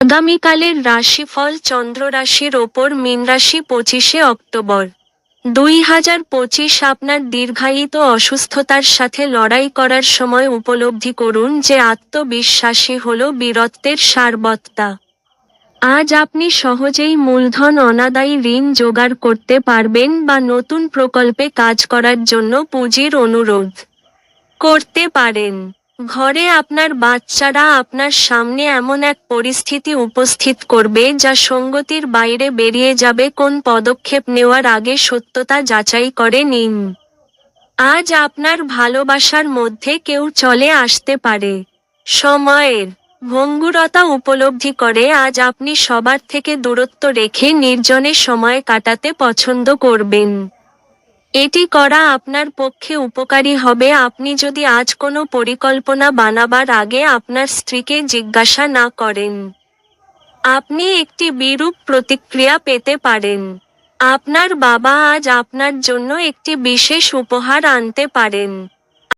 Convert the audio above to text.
আগামীকালের রাশিফল চন্দ্র রাশির ওপর মীন রাশি পঁচিশে অক্টোবর। দুই হাজার পঁচিশ আপনার দীর্ঘায়িত অসুস্থতার সাথে লড়াই করার সময় উপলব্ধি করুন যে আত্মবিশ্বাসী হল বীরত্বের সারবত্তা। আজ আপনি সহজেই মূলধন অনাদায়ী ঋণ জোগাড় করতে পারবেন বা নতুন প্রকল্পে কাজ করার জন্য পুঁজির অনুরোধ। করতে পারেন। ঘরে আপনার বাচ্চারা আপনার সামনে এমন এক পরিস্থিতি উপস্থিত করবে যা সঙ্গতির বাইরে বেরিয়ে যাবে কোন পদক্ষেপ নেওয়ার আগে সত্যতা যাচাই করে নিন। আজ আপনার ভালোবাসার মধ্যে কেউ চলে আসতে পারে। সময়ের ভঙ্গুরতা উপলব্ধি করে আজ আপনি সবার থেকে দূরত্ব রেখে নির্জনে সময় কাটাতে পছন্দ করবেন। এটি করা আপনার পক্ষে উপকারী হবে। আপনি যদি আজ কোনো পরিকল্পনা বানাবার আগে আপনার স্ত্রীকে জিজ্ঞাসা না করেন। আপনি একটি বিরূপ প্রতিক্রিয়া পেতে পারেন। আপনার বাবা আজ আপনার জন্য একটি বিশেষ উপহার আনতে পারেন।